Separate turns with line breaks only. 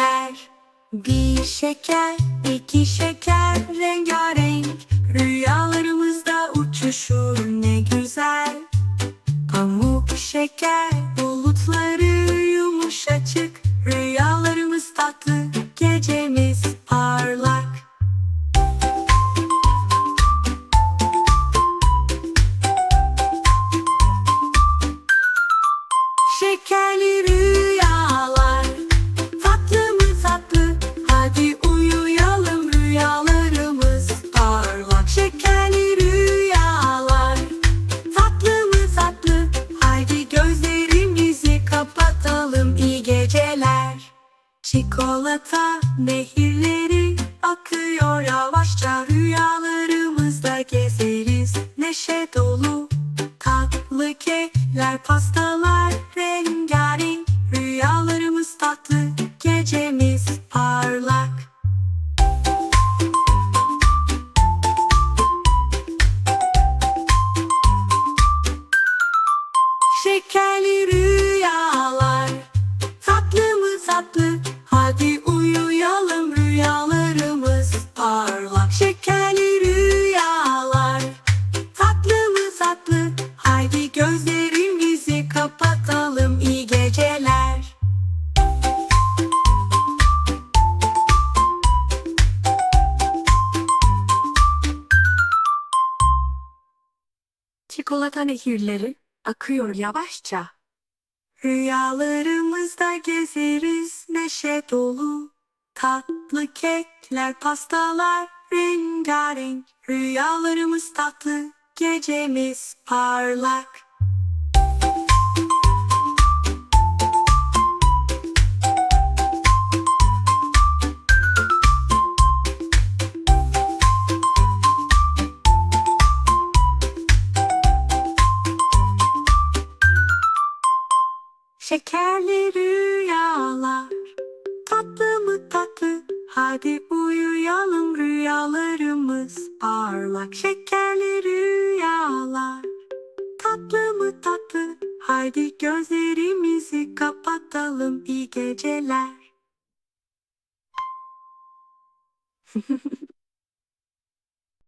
renkler Bir şeker, iki şeker rengarenk. Rüyalarımızda uçuşur ne güzel. Pamuk şeker, bulutları yumuşacık. Rüyalarımız tatlı, gecemiz parlak. Şekerli bakalım iyi geceler. Çikolata nehirleri akıyor yavaşça. Rüyalarımızda gezeriz. Neşe dolu Tatlı kekler pastalar rengarenk. Rüyalarımız tatlı gecemiz parlak. Şekerli rüya. Çikolata nehirleri akıyor yavaşça. Rüyalarımızda gezeriz neşe dolu. Tatlı kekler, pastalar rengarenk. Rüyalarımız tatlı, gecemiz parlak. Şekerli rüyalar. Tatlı mı tatlı? Hadi uyuyalım rüyalarımız. Parlak Şekerli rüyalar. Tatlı mı tatlı? Haydi gözlerimizi kapatalım. İyi geceler